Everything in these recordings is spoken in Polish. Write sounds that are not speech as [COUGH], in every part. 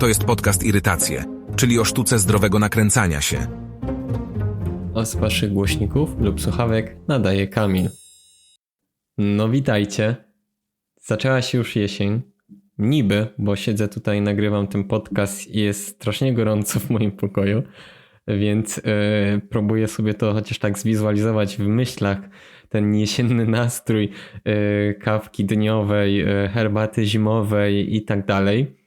To jest podcast Irytacje, czyli o sztuce zdrowego nakręcania się. A z waszych głośników lub słuchawek nadaje Kamil. No witajcie. Zaczęła się już jesień. Niby, bo siedzę tutaj nagrywam ten podcast i jest strasznie gorąco w moim pokoju, więc yy, próbuję sobie to chociaż tak zwizualizować w myślach. Ten jesienny nastrój yy, kawki dniowej, yy, herbaty zimowej i tak dalej.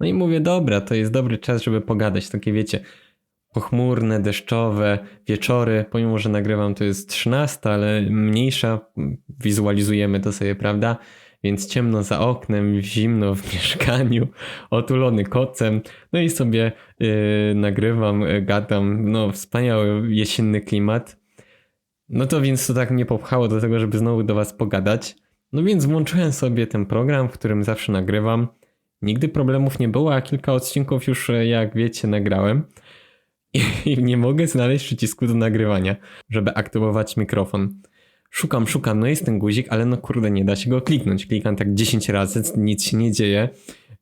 No i mówię, dobra, to jest dobry czas, żeby pogadać. Takie wiecie, pochmurne, deszczowe wieczory, pomimo, że nagrywam to jest 13, ale mniejsza, wizualizujemy to sobie, prawda? Więc ciemno za oknem, zimno w [LAUGHS] mieszkaniu, otulony kocem, no i sobie yy, nagrywam, gadam, no wspaniały jesienny klimat. No to więc to tak mnie popchało do tego, żeby znowu do was pogadać. No więc włączyłem sobie ten program, w którym zawsze nagrywam. Nigdy problemów nie było, a kilka odcinków już, e, jak wiecie, nagrałem. [LAUGHS] I nie mogę znaleźć przycisku do nagrywania, żeby aktywować mikrofon. Szukam, szukam, no jest ten guzik, ale no kurde, nie da się go kliknąć. Klikam tak 10 razy, nic się nie dzieje,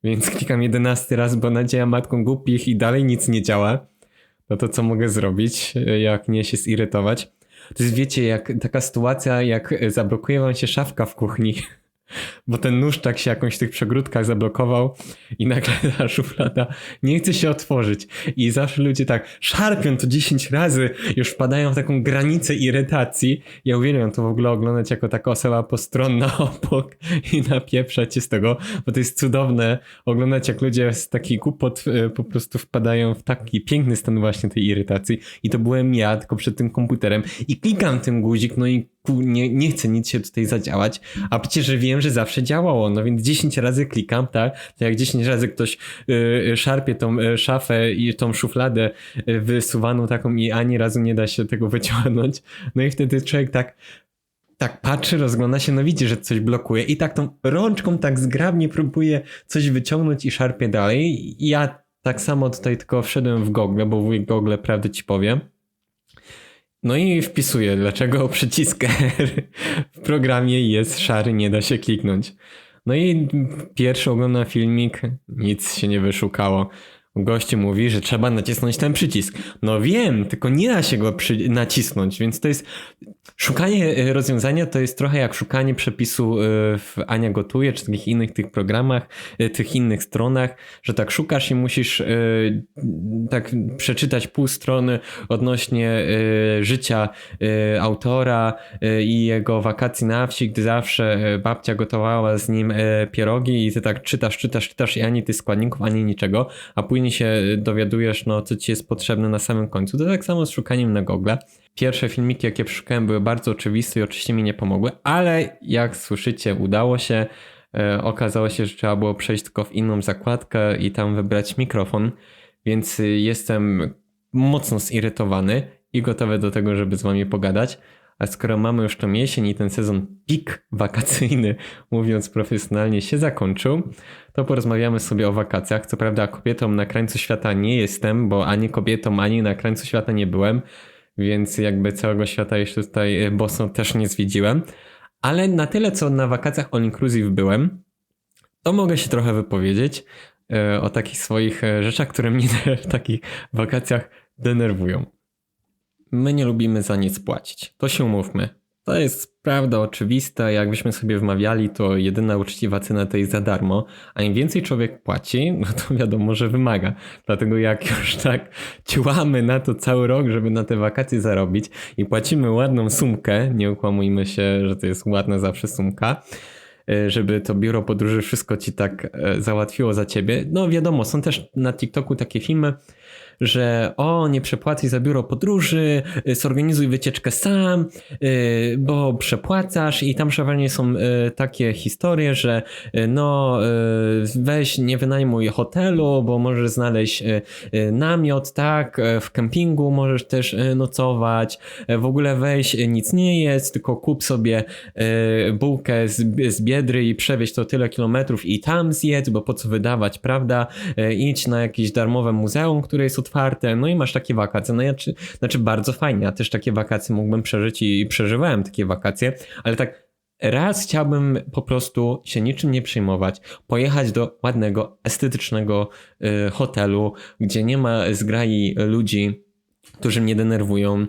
więc klikam 11 raz, bo nadzieja matką głupich i dalej nic nie działa. No to co mogę zrobić, jak nie się zirytować? To jest, wiecie, jak taka sytuacja, jak zablokuje wam się szafka w kuchni [LAUGHS] bo ten nóż tak się jakąś w tych przegródkach zablokował i nagle [LAUGHS] ta szuflada nie chce się otworzyć. I zawsze ludzie tak szarpią to 10 razy, już wpadają w taką granicę irytacji. Ja uwielbiam to w ogóle oglądać jako taka osoba postronna [LAUGHS] obok i napieprzać się z tego, bo to jest cudowne oglądać jak ludzie z takich głupot y, po prostu wpadają w taki piękny stan właśnie tej irytacji. I to byłem ja, tylko przed tym komputerem i klikam ten guzik, no i nie, nie chce nic się tutaj zadziałać, a przecież wiem, że zawsze działało, no więc 10 razy klikam, tak, to jak 10 razy ktoś y, szarpie tą y, szafę i tą szufladę y, wysuwaną taką i ani razu nie da się tego wyciągnąć, no i wtedy człowiek tak tak patrzy, rozgląda się, no widzi, że coś blokuje i tak tą rączką tak zgrabnie próbuje coś wyciągnąć i szarpie dalej. Ja tak samo tutaj tylko wszedłem w Google, bo w Google prawdę ci powiem no i wpisuję, dlaczego [LAUGHS] przycisk R w programie jest szary, nie da się kliknąć. No i pierwszy oglądam filmik, nic się nie wyszukało. Gościu mówi, że trzeba nacisnąć ten przycisk. No wiem, tylko nie da się go nacisnąć, więc to jest. Szukanie e, rozwiązania to jest trochę jak szukanie przepisu e, w Ania Gotuje, czy takich innych tych programach, e, tych innych stronach, że tak szukasz i musisz tak przeczytać pół strony odnośnie życia autora i jego wakacji na wsi, gdy zawsze babcia gotowała z nim pierogi i ty tak czytasz, czytasz, czytasz i ani tych składników, ani niczego, a później się dowiadujesz, no, co ci jest potrzebne na samym końcu. To tak samo z szukaniem na Google. Pierwsze filmiki, jakie przeszukałem, były bardzo oczywiste i oczywiście mi nie pomogły, ale jak słyszycie, udało się. E, okazało się, że trzeba było przejść tylko w inną zakładkę i tam wybrać mikrofon, więc jestem mocno zirytowany i gotowy do tego, żeby z wami pogadać. A skoro mamy już tą jesień i ten sezon pik wakacyjny, [LAUGHS] mówiąc profesjonalnie, się zakończył, to porozmawiamy sobie o wakacjach. Co prawda kobietą na krańcu świata nie jestem, bo ani kobietą, ani na krańcu świata nie byłem, więc jakby całego świata jeszcze tutaj e, Bosną też nie zwiedziłem. Ale na tyle, co na wakacjach all inclusive byłem, to mogę się trochę wypowiedzieć e, o takich swoich e, rzeczach, które mnie [LAUGHS] w takich wakacjach denerwują. My nie lubimy za nic płacić. To się umówmy. To jest prawda oczywista, jakbyśmy sobie wmawiali, to jedyna uczciwa cena to jest za darmo, a im więcej człowiek płaci, [LAUGHS] no to wiadomo, że wymaga. Dlatego jak już tak ciłamy na to cały rok, żeby na te wakacje zarobić i płacimy ładną sumkę, nie ukłamujmy się, że to jest ładna zawsze sumka, e, żeby to biuro podróży wszystko ci tak e, załatwiło za ciebie. No wiadomo, są też na TikToku takie filmy, że o, nie przepłacaj za biuro podróży, y, zorganizuj wycieczkę sam, y, bo przepłacasz i tam przeważnie są y, takie historie, że no weź nie wynajmuj hotelu, bo możesz znaleźć namiot, tak, w kempingu możesz też nocować, w ogóle weź nic nie jest, tylko kup sobie bułkę z Biedry i przewieź to tyle kilometrów i tam zjedz, bo po co wydawać, prawda? Idź na jakieś darmowe muzeum, które jest otwarte, no i masz takie wakacje. No ja, czy, znaczy bardzo fajnie, ja też takie wakacje mógłbym przeżyć i, przeżywałem takie wakacje, ale tak raz chciałbym po prostu się niczym nie przejmować, pojechać do ładnego, estetycznego y, hotelu, gdzie nie ma zgrai ludzi, którzy mnie denerwują,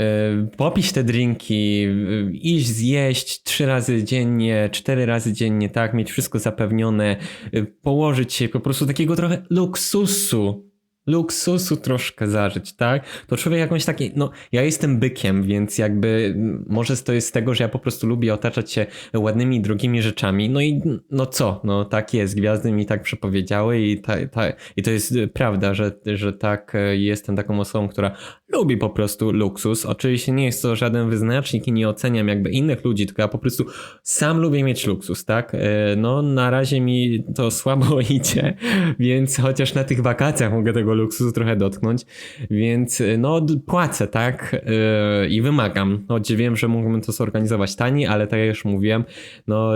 y, popić te drinki, y, iść zjeść trzy razy dziennie, cztery razy dziennie, tak, mieć wszystko zapewnione, y, położyć się po prostu takiego trochę luksusu, luksusu troszkę zażyć, tak? To człowiek jakąś taki, no ja jestem bykiem, więc jakby może to jest z tego, że ja po prostu lubię otaczać się ładnymi, drogimi rzeczami, no i no co, no tak jest, gwiazdy mi tak przepowiedziały i, ta, ta, i to jest prawda, że, że tak e, jestem taką osobą, która lubi po prostu luksus. Oczywiście nie jest to żaden wyznacznik i nie oceniam jakby innych ludzi, tylko ja po prostu sam lubię mieć luksus, tak? E, No na razie mi to słabo [LAUGHS] idzie, więc chociaż na tych wakacjach mogę tego luksusu trochę dotknąć, więc e, no płacę, tak? E, I wymagam, choć wiem, że mógłbym to zorganizować taniej, ale tak jak już mówiłem, no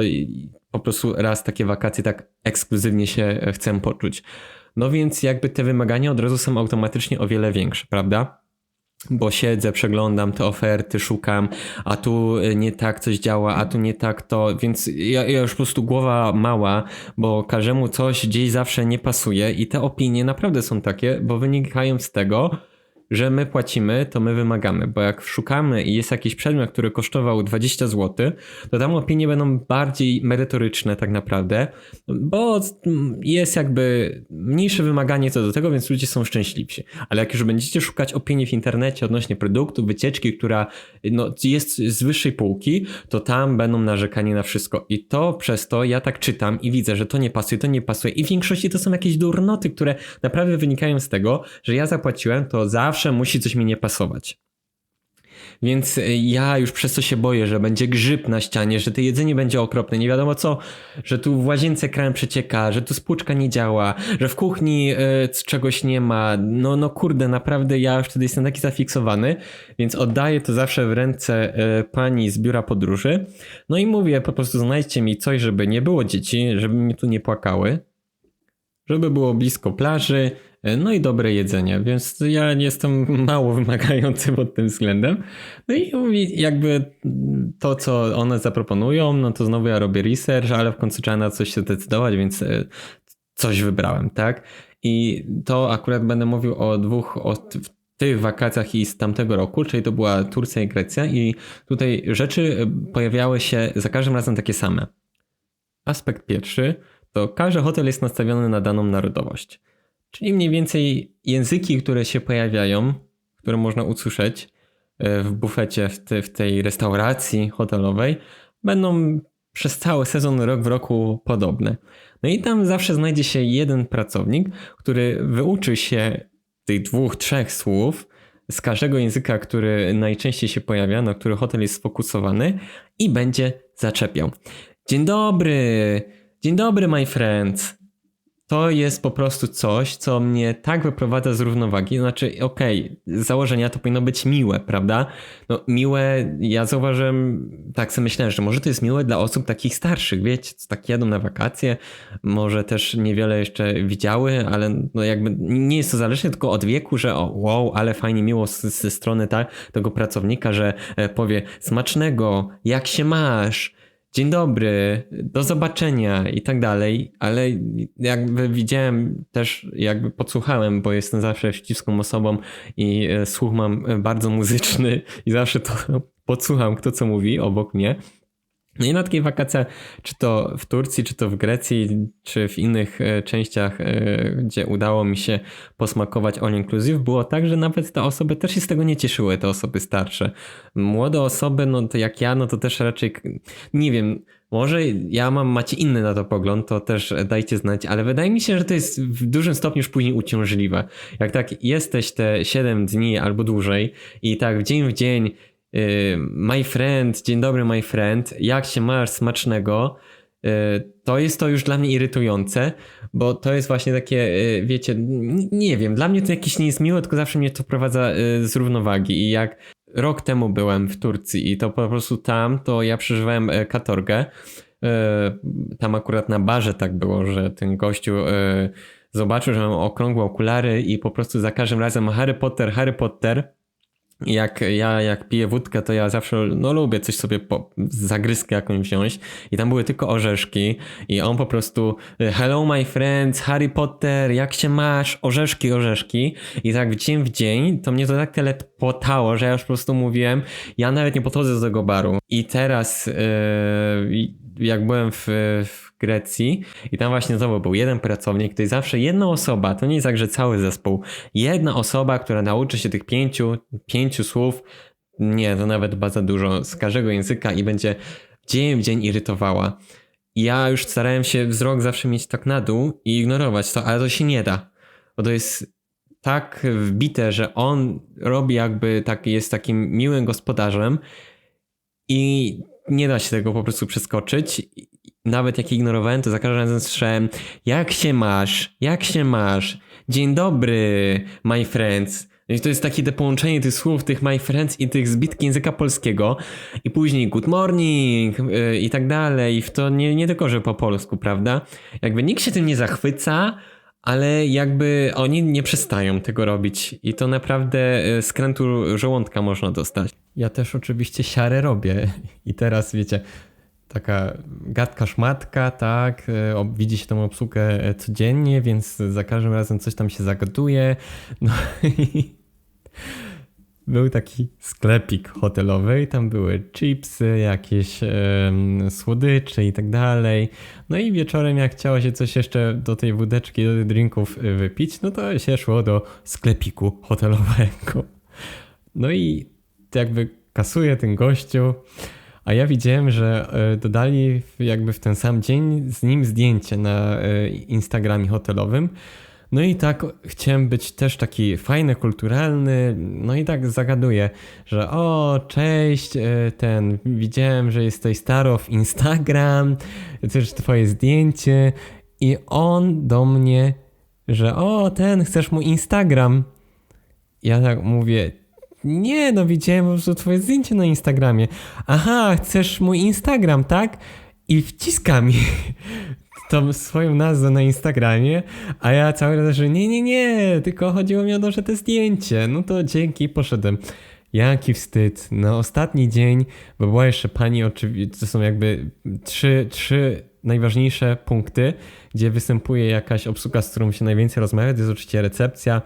po prostu raz takie wakacje tak ekskluzywnie się e, chcę poczuć. No więc jakby te wymagania od razu są automatycznie o wiele większe, prawda? Bo siedzę, przeglądam te oferty, szukam, a tu y, nie tak coś działa, a tu nie tak to, więc ja, ja już po prostu głowa mała, bo każdemu coś gdzieś zawsze nie pasuje i te opinie naprawdę są takie, bo wynikają z tego, że my płacimy, to my wymagamy, bo jak szukamy i jest jakiś przedmiot, który kosztował 20 zł, to tam opinie będą bardziej merytoryczne tak naprawdę, bo jest jakby mniejsze wymaganie co do tego, więc ludzie są szczęśliwsi. Ale jak już będziecie szukać opinii w internecie odnośnie produktu, wycieczki, która no, jest z wyższej półki, to tam będą narzekanie na wszystko. I to przez to ja tak czytam i widzę, że to nie pasuje, to nie pasuje. I w większości to są jakieś durnoty, które naprawdę wynikają z tego, że ja zapłaciłem, to zawsze musi coś mi nie pasować. Więc y, ja już przez to się boję, że będzie grzyb na ścianie, że to jedzenie będzie okropne, nie wiadomo co, że tu w łazience krem przecieka, że tu spłuczka nie działa, że w kuchni y, czegoś nie ma. No, no kurde, naprawdę ja już wtedy jestem taki zafiksowany, więc oddaję to zawsze w ręce y, pani z biura podróży. No i mówię, po prostu znajdźcie mi coś, żeby nie było dzieci, żeby mi tu nie płakały, żeby było blisko plaży, no i dobre jedzenie, więc ja jestem [LAUGHS] mało wymagający pod tym względem. No i jakby to, co one zaproponują, no to znowu ja robię research, ale w końcu trzeba na coś się zdecydować, więc e, coś wybrałem, tak? I to akurat będę mówił o dwóch, o tych wakacjach i z tamtego roku, czyli to była Turcja i Grecja i tutaj rzeczy e, pojawiały się za każdym razem takie same. Aspekt pierwszy to każdy hotel jest nastawiony na daną narodowość. Czyli mniej więcej języki, które się pojawiają, które można usłyszeć e, w bufecie, w, te, w tej restauracji hotelowej, będą przez cały sezon rok w roku podobne. No i tam zawsze znajdzie się jeden pracownik, który wyuczy się tych dwóch, trzech słów z każdego języka, który najczęściej się pojawia, na który hotel jest sfokusowany i będzie zaczepiał. Dzień dobry, dzień dobry, my friends to jest po prostu coś, co mnie tak wyprowadza z równowagi. Znaczy, okej, okay, założenia to powinno być miłe, prawda? No, miłe, ja zauważyłem, tak sobie myślałem, że może to jest miłe dla osób takich starszych, wiecie, co tak jadą na wakacje, może też niewiele jeszcze widziały, ale no jakby nie jest to zależne tylko od wieku, że o, wow, ale fajnie miło ze strony tak, tego pracownika, że e, powie smacznego, jak się masz, dzień dobry, do zobaczenia i tak dalej, ale jakby widziałem też, jakby podsłuchałem, bo jestem zawsze ściską osobą i e, słuch mam bardzo muzyczny i zawsze to [LAUGHS] podsłucham, kto co mówi obok mnie. No i na takiej wakacji, czy to w Turcji, czy to w Grecji, czy w innych e, częściach, e, gdzie udało mi się posmakować all inclusive, było tak, że nawet te osoby też się z tego nie cieszyły, te osoby starsze. Młode osoby, no to jak ja, no to też raczej, nie wiem, może ja mam, macie inny na to pogląd, to też dajcie znać, ale wydaje mi się, że to jest w dużym stopniu już później uciążliwe. Jak tak jesteś te 7 dni albo dłużej i tak w dzień w dzień my friend, dzień dobry my friend, jak się masz smacznego, y, to jest to już dla mnie irytujące, bo to jest właśnie takie, y, wiecie, nie wiem, dla mnie to jakieś nie jest miłe, tylko zawsze mnie to prowadza z równowagi. I jak rok temu byłem w Turcji i to po prostu tam, to ja przeżywałem katorgę, tam akurat na barze tak było, że ten gościu zobaczył, że mam okrągłe okulary i po prostu za każdym razem Harry Potter, Harry Potter, jak ja jak piję wódkę, to ja zawsze no lubię coś sobie po, zagryzkę jakąś wziąć. I tam były tylko orzeszki. I on po prostu hello my friends, Harry Potter, jak się masz, orzeszki, orzeszki. I tak dzień w dzień to mnie to tak tyle potało, że ja już po prostu mówiłem, ja nawet nie podchodzę do tego baru. I teraz yy, jak byłem w, w Grecji i tam właśnie znowu był jeden pracownik, to jest zawsze jedna osoba, to nie jest tak, że cały zespół, jedna osoba, która nauczy się tych pięciu, pięciu słów, nie, to nawet bardzo dużo, z każdego języka i będzie dzień w dzień irytowała. Ja już starałem się wzrok zawsze mieć tak na dół i ignorować to, ale to się nie da, bo to jest tak wbite, że on robi jakby tak, jest takim miłym gospodarzem i nie da się tego po prostu przeskoczyć. Nawet jak ignorowałem, to za każdym razem słyszałem jak się masz, jak się masz, dzień dobry, my friends. I to jest takie te połączenie tych słów, tych my friends i tych zbitki języka polskiego i później good morning yy, i tak dalej. I w to nie, nie tylko, że po polsku, prawda? Jakby nikt się tym nie zachwyca, ale jakby oni nie przestają tego robić i to naprawdę y, skrętu żołądka można dostać. Ja też oczywiście siarę robię i teraz wiecie, taka gadka szmatka, tak, y, widzi się tą obsługę y, codziennie, więc za każdym razem coś tam się zagaduje. No [LAUGHS] i był taki sklepik hotelowy i tam były chipsy, jakieś słodycze i tak dalej. No i wieczorem jak chciało się coś jeszcze do tej wódeczki, do tych drinków y, wypić, no to się szło do sklepiku hotelowego. No i jakby kasuje ten gościu, a ja widziałem, że y, dodali jakby w ten sam dzień z nim zdjęcie na y, Instagramie hotelowym. No i tak chciałem być też taki fajny, kulturalny, no i tak zagaduję, że o, cześć, e, ten, widziałem, że jesteś staro w Instagram, też twoje zdjęcie i on do mnie, że o, ten, chcesz mu Instagram? Ja tak mówię, nie, no widziałem po prostu twoje zdjęcie na Instagramie. Aha, chcesz mój Instagram, tak? I wciska mi [LAUGHS] tą swoją nazwę na Instagramie, a ja cały czas, że nie, nie, nie, tylko chodziło mi o to, że to zdjęcie. No to dzięki, poszedłem. Jaki wstyd. Na ostatni dzień, bo była jeszcze pani, oczywiście, to są jakby trzy, trzy najważniejsze punkty, gdzie występuje jakaś obsługa, z którą się najwięcej rozmawia. To jest oczywiście recepcja,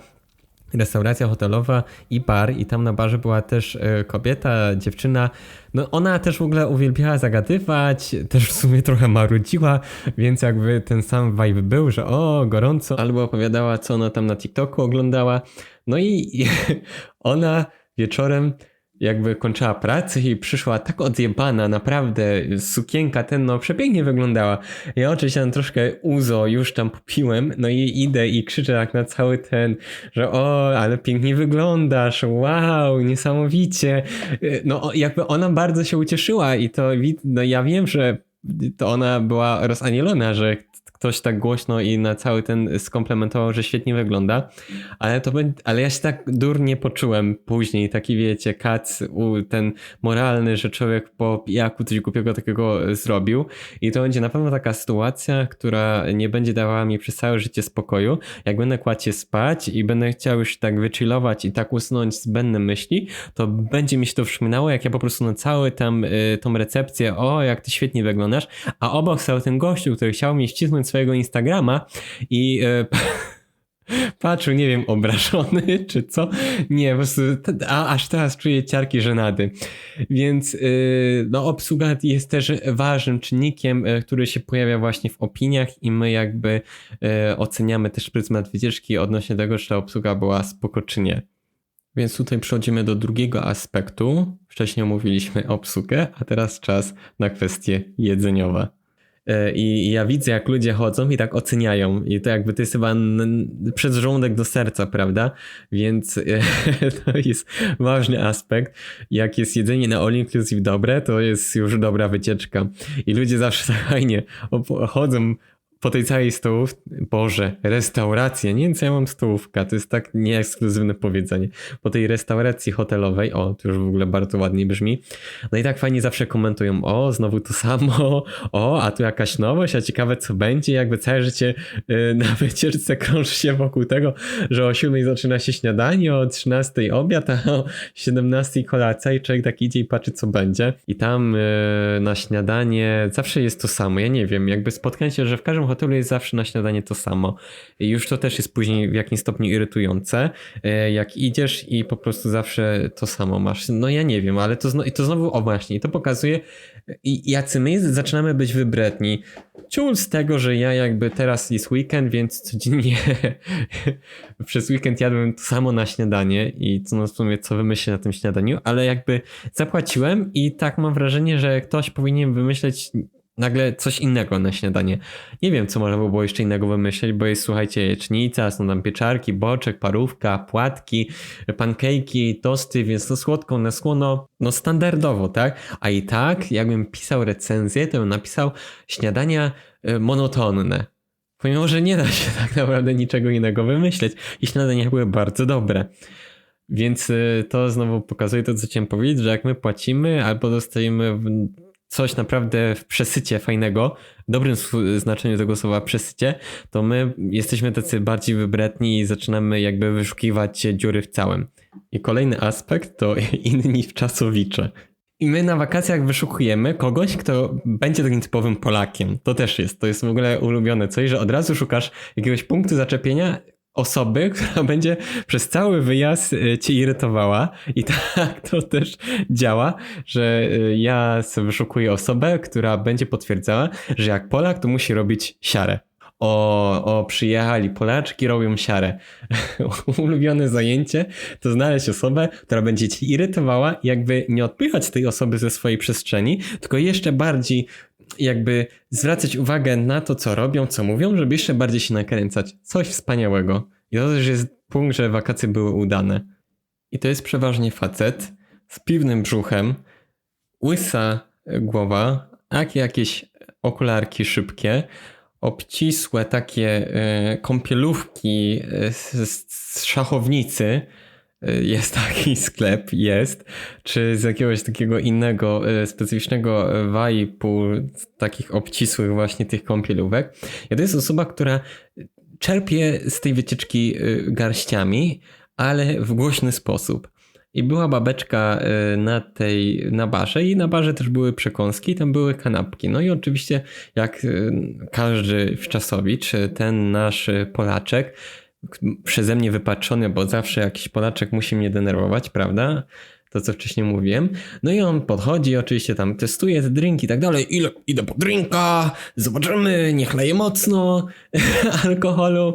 restauracja hotelowa i bar i tam na barze była też e, kobieta, dziewczyna. No ona też w ogóle uwielbiała zagadywać, też w sumie trochę marudziła, więc jakby ten sam vibe był, że o, gorąco. Albo opowiadała, co ona tam na TikToku oglądała. No i, i [LAUGHS] ona wieczorem jakby kończyła pracę i przyszła tak odjebana, naprawdę sukienka ten no przepięknie wyglądała. Ja oczywiście tam troszkę uzo już tam popiłem, no i idę i krzyczę jak na cały ten, że o, ale pięknie wyglądasz, wow, niesamowicie. No jakby ona bardzo się ucieszyła i to, no ja wiem, że to ona była rozanielona, że ktoś tak głośno i na cały ten skomplementował, że świetnie wygląda, ale to ale ja się tak durnie poczułem później, taki wiecie, kac, ten moralny, że człowiek po pijaku coś głupiego takiego zrobił. I to będzie na pewno taka sytuacja, która nie będzie dawała mi przez całe życie spokoju, jak będę kładł się spać i będę chciał już tak wychillować i tak usnąć zbędne myśli, to będzie mi się to przypominało, jak ja po prostu na cały tam y, tą recepcję, o jak ty świetnie wyglądasz, a obok stał ten gościu, który chciał mi ścisnąć swojego Instagrama i e, [LAUGHS] patrzył, nie wiem, obrażony [LAUGHS] czy co. Nie, po prostu a, aż teraz czuję ciarki żenady. Więc yy, no, obsługa jest też ważnym czynnikiem, yy, który się pojawia właśnie w opiniach i my jakby oceniamy też pryzmat wycieczki odnośnie tego, czy ta obsługa była spoko czy nie. Więc tutaj przechodzimy do drugiego aspektu. Wcześniej omówiliśmy obsługę, a teraz czas na kwestie jedzeniowe. E, I ja widzę, jak ludzie chodzą i tak oceniają. I to jakby to jest chyba przez żołądek do serca, prawda? Więc e, [LAUGHS] to jest ważny aspekt. Jak jest jedzenie na all inclusive dobre, to jest już dobra wycieczka. I ludzie zawsze [LAUGHS] fajnie chodzą po tej całej stołówce, Boże, restauracja, nie wiem co ja mam stołówka, to jest tak nieekskluzywne powiedzenie. Po tej restauracji hotelowej, o, to już w ogóle bardzo ładnie brzmi, no i tak fajnie zawsze komentują, o, znowu to samo, o, a tu jakaś nowość, a ciekawe co będzie, jakby całe życie y, na [LAUGHS] wycieczce krąży się wokół tego, że o 7 zaczyna się śniadanie, o 13 obiad, a o 17 kolacja i człowiek tak idzie i patrzy co będzie. I tam y, na śniadanie zawsze jest to samo, ja nie wiem, jakby spotkałem się, że w każdym hotelu jest zawsze na śniadanie to samo. Już to też jest później w jakimś stopniu irytujące, y, jak idziesz i po prostu zawsze to samo masz. No ja nie wiem, ale to, zno, to znowu, o właśnie, i to pokazuje, i jacy my zaczynamy być wybredni. Ciul z tego, że ja jakby teraz jest weekend, więc codziennie [LAUGHS] przez weekend jadłem to samo na śniadanie i co no w sumie co wymyślę na tym śniadaniu, ale jakby zapłaciłem i tak mam wrażenie, że ktoś powinien wymyśleć nagle coś innego na śniadanie. Nie wiem, co można by było jeszcze innego wymyśleć, bo jest, słuchajcie, jecznica, są tam pieczarki, boczek, parówka, płatki, pankejki, tosty, więc to słodko, na słono, no standardowo, tak? A i tak, jakbym pisał recenzję, to bym napisał śniadania y, monotonne. Pomimo, że nie da się [LAUGHS] tak naprawdę niczego innego wymyśleć i śniadania były bardzo dobre. Więc y, to znowu pokazuje to, co chciałem powiedzieć, że jak my płacimy albo dostajemy w- coś naprawdę w przesycie fajnego, dobrym znaczeniu tego słowa przesycie, to my jesteśmy tacy bardziej wybredni i zaczynamy jakby wyszukiwać dziury w całym. I kolejny aspekt to [LAUGHS] inni czasowicze. I my na wakacjach wyszukujemy kogoś, kto będzie takim typowym Polakiem. To też jest. To jest w ogóle ulubione coś, że od razu szukasz jakiegoś punktu zaczepienia osoby, [LAUGHS] która będzie przez cały wyjazd y, cię irytowała. I tak to też działa, że y, ja sobie wyszukuję osobę, która będzie potwierdzała, że jak Polak, to musi robić siarę. O, o, przyjechali Polaczki, robią siarę. [LAUGHS] Ulubione zajęcie to znaleźć osobę, która będzie cię irytowała, jakby nie odpychać tej osoby ze swojej przestrzeni, tylko jeszcze bardziej jakby zwracać uwagę na to, co robią, co mówią, żeby jeszcze bardziej się nakręcać. Coś wspaniałego. I to też jest punkt, że wakacje były udane. I to jest przeważnie facet z piwnym brzuchem, łysa głowa, jak jakieś okularki szybkie, obcisłe takie e, kąpielówki e, z, z szachownicy. E, Jest [LAUGHS] taki sklep, jest. Czy z jakiegoś takiego innego, e, specyficznego vibe'u, z takich obcisłych właśnie tych kąpielówek. I to jest osoba, która czerpie z tej wycieczki e, garściami, ale w głośny sposób. I była babeczka na tej, na barze i na barze też były przekąski, tam były kanapki. No i oczywiście jak każdy wczasowicz, ten nasz Polaczek, przeze mnie wypatrzony, bo zawsze jakiś Polaczek musi mnie denerwować, prawda? To, co wcześniej mówiłem. No i on podchodzi, oczywiście tam testuje te drinki i tak dalej. Ile, idę po drinka, zobaczymy, niech leje mocno [LAUGHS] alkoholu.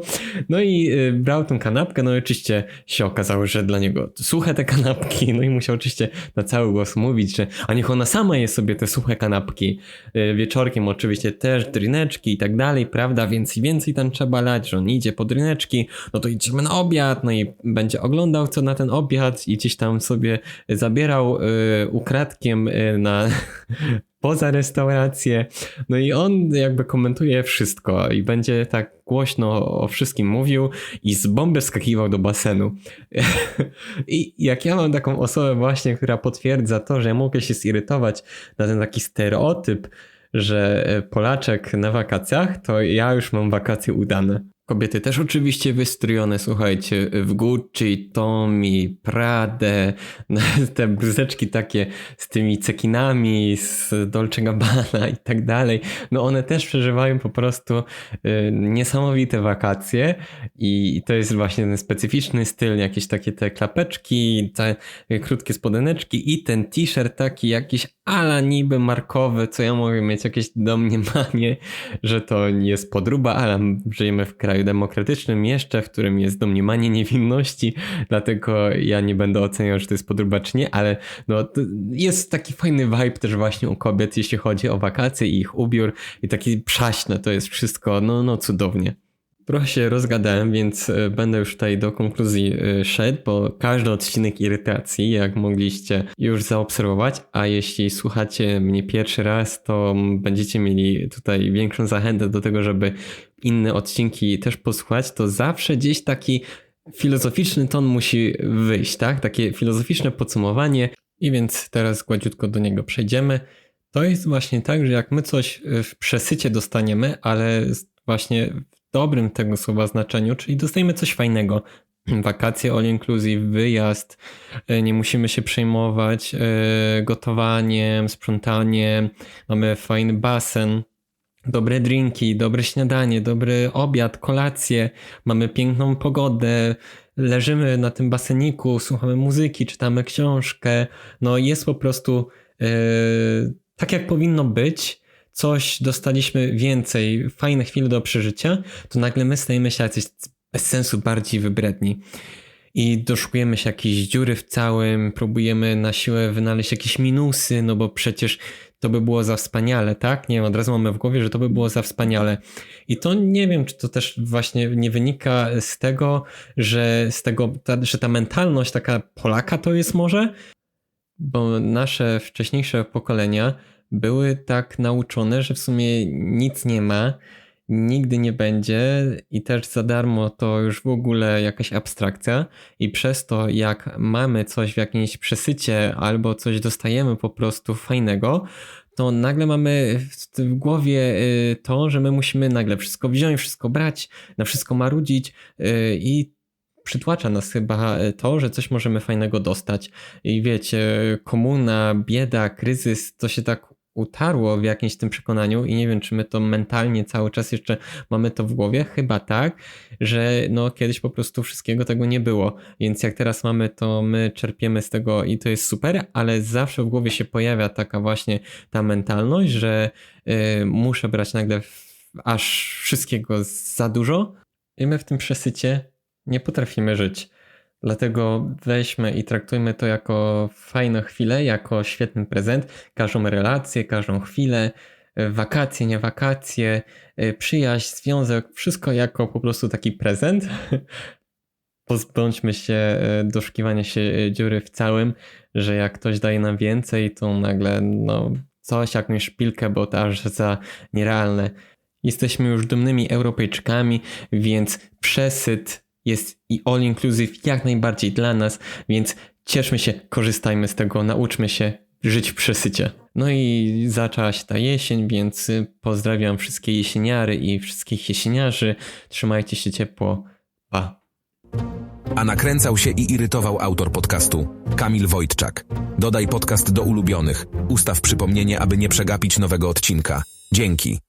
No i y, brał tą kanapkę, no i oczywiście się okazało, że dla niego suche te kanapki, no i musiał oczywiście na cały głos mówić, że a niech ona sama je sobie te suche kanapki. Y, Wieczorkiem oczywiście też drineczki i tak dalej, prawda, więcej, więcej tam trzeba lać, że on idzie po drineczki, no to idziemy na obiad, no i będzie oglądał co na ten obiad i gdzieś tam sobie zabierał y, ukradkiem y, na [LAUGHS] poza restaurację. No i on jakby komentuje wszystko i będzie tak głośno o wszystkim mówił i z bomby skakiwał do basenu. [LAUGHS] I jak ja mam taką osobę właśnie, która potwierdza to, że ja mogę się zirytować na ten taki stereotyp, że e, Polaczek na wakacjach, to ja już mam wakacje udane. Kobiety też oczywiście wystrojone, słuchajcie, w Gucci, Tommy, Prade, [LAUGHS] te bluzeczki takie z tymi cekinami, z Dolce Gabbana i tak dalej. No one też przeżywają po prostu y, niesamowite wakacje i to jest właśnie ten specyficzny styl, jakieś takie te klapeczki, te krótkie spodeneczki i ten t-shirt taki jakiś ala niby markowy, co ja mogę mieć jakieś domniemanie, że to jest podróba, ale żyjemy w kraju demokratycznym jeszcze, w którym jest domniemanie niewinności, [LAUGHS] dlatego ja nie będę oceniał, czy to jest podróba, czy nie, ale no, jest taki fajny vibe też właśnie u kobiet, jeśli chodzi o wakacje i ich ubiór i taki przaśne to jest wszystko, no, no cudownie. Trochę się rozgadałem, więc e, będę już tutaj do konkluzji e, szedł, bo każdy odcinek irytacji, jak mogliście już zaobserwować, a jeśli słuchacie mnie pierwszy raz, to będziecie mieli tutaj większą zachętę do tego, żeby inne odcinki też posłuchać, to zawsze gdzieś taki filozoficzny ton musi wyjść, tak? Takie filozoficzne podsumowanie i więc teraz gładziutko do niego przejdziemy. To jest właśnie tak, że jak my coś w przesycie dostaniemy, ale właśnie dobrym tego słowa znaczeniu, czyli dostajemy coś fajnego. [CLEARS THROAT] Wakacje all inclusive, wyjazd, e, nie musimy się przejmować e, gotowaniem, sprzątaniem, mamy fajny basen, dobre drinki, dobre śniadanie, dobry obiad, kolację, mamy piękną pogodę, leżymy na tym baseniku, słuchamy muzyki, czytamy książkę. No jest po prostu yy, tak, jak powinno być coś dostaliśmy więcej, fajne chwile do przeżycia, to nagle my stajemy się jacyś bez sensu bardziej wybredni. I doszukujemy się jakiejś dziury w całym, próbujemy na siłę wynaleźć jakieś minusy, no bo przecież to by było za wspaniale, tak? Nie wiem, od razu mamy w głowie, że to by było za wspaniale. I to nie wiem, czy to też właśnie nie wynika z tego, że z tego, ta, że ta mentalność taka Polaka to jest może, bo nasze wcześniejsze pokolenia były tak nauczone, że w sumie nic nie ma, nigdy nie będzie i też za darmo to już w ogóle jakaś abstrakcja i przez to jak mamy coś w jakimś przesycie albo coś dostajemy po prostu fajnego, to nagle mamy w głowie y, to, że my musimy nagle wszystko wziąć, wszystko brać, na wszystko marudzić y, i przytłacza nas chyba to, że coś możemy fajnego dostać. I wiecie, komuna, bieda, kryzys, to się tak utarło w jakimś tym przekonaniu i nie wiem, czy my to mentalnie cały czas jeszcze mamy to w głowie, chyba tak, że no kiedyś po prostu wszystkiego tego nie było, więc jak teraz mamy, to my czerpiemy z tego i to jest super, ale zawsze w głowie się pojawia taka właśnie ta mentalność, że y, muszę brać nagle aż wszystkiego za dużo i my w tym przesycie nie potrafimy żyć. Dlatego weźmy i traktujmy to jako fajną chwilę, jako świetny prezent. Każdą relację, każdą chwilę, wakacje, nie wakacje, przyjaźń, związek, wszystko jako po prostu taki prezent. [LAUGHS] Pozbądźmy się e, doszukiwania się e, dziury w całym, że jak ktoś daje nam więcej, to nagle no, coś, jakąś szpilkę, bo to aż za nierealne. Jesteśmy już dumnymi Europejczykami, więc przesyt jest i all inclusive jak najbardziej dla nas, więc cieszmy się, korzystajmy z tego, nauczmy się żyć w przesycie. No i zaczęła się ta jesień, więc pozdrawiam wszystkie jesieniary i wszystkich jesieniarzy. Trzymajcie się ciepło. Pa. A nakręcał się i irytował autor podcastu Kamil Wojtczak. Dodaj podcast do ulubionych. Ustaw przypomnienie, aby nie przegapić nowego odcinka. Dzięki.